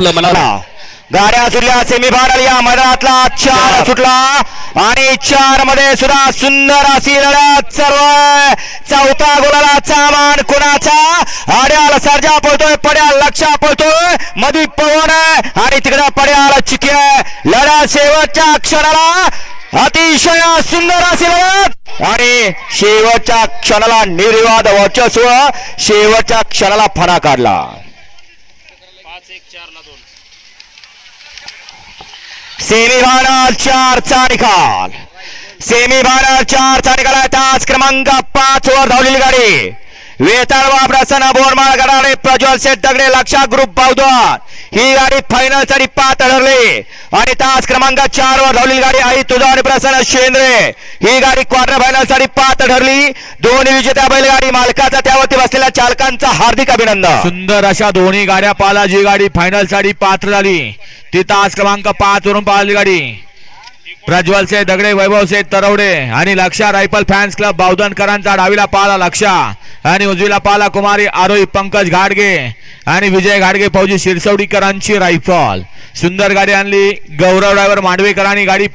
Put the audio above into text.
आपलं मनाला. गाड्या सुटल्या सेमी फायनल या मैदानातला. चार सुटला. आणि चारमध्ये सुद्धा सुंदर अशी लढत सर्व चौथा गोलाला सामान कुणाचा? आड्याल सर्जा पळतोय पड्याल लक्षा पळतोय. मधी पवन आणि तिकडे पड्याल चिकी लढत शेवटच्या क्षणाला. अतिशय सुंदर अशी लढत. आणि शेवटच्या क्षणाला निर्वाद वर्चस्व. शेवटच्या क्षणाला फणा काढला. सेमी फायनल चारचा निकाल सेमी फायनल चारचा निकाल आहे तास क्रमांक पाच वर धावलेली गाडी. वेताळ वापरासना बोरमाळ गडाळे प्रज्वल शेठ दगडे लक्षा ग्रुप बावधन ही गाडी फायनलसाठी पात ठरली. आणि तास क्रमांक चार वर धावलेली गाडी आई तुझा आणि प्रसन्न शेंद्रे. ही गाडी क्वार्टर फायनलसाठी पात ठरली. दोन्ही विजेत्या बैलगाडी मालकाचा त्यावरती बसलेल्या चालकांचा हार्दिक अभिनंदन. सुंदर अशा दोन्ही गाड्या पाला जी गाडी फायनलसाठी पात्र झाली. ती तास क्रमांक पाच वरून पाहिली गाडी. प्रज्वल से दगडे वैभव से तरवडे आणि लक्षा रायफल फॅन्स क्लब बावधनकरांचा डावीला पाला लक्षा. आणि उजवीला पाला कुमारी आरोही पंकज घाडगे आणि विजय घाडगे फौजी शिरसवडीकरांची रायफल. सुंदर गाडी आणली गौरव ड्रायव्हर मांडवेकरांनी गाडी